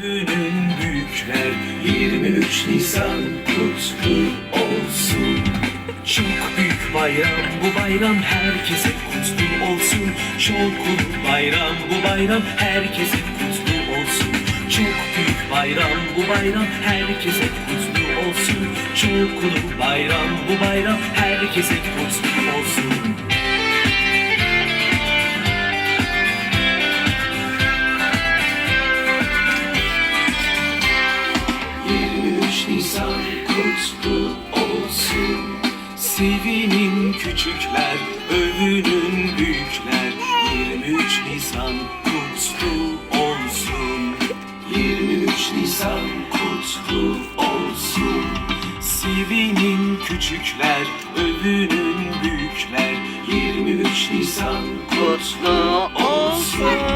Günün büyükler 23 Nisan kutlu olsun. Çok büyük bayram bu bayram herkese kutlu olsun. Çok bayram bu bayram herkese kutlu olsun. Çok büyük bayram bu bayram herkese kutlu olsun. Çok bayram bu bayram herkese kutlu Nisan kutlu olsun. Sevinin küçükler, övünün büyükler. 23 Nisan kutlu olsun. 23 Nisan kutlu olsun. Sevinin küçükler, övünün büyükler. 23 Nisan kutlu olsun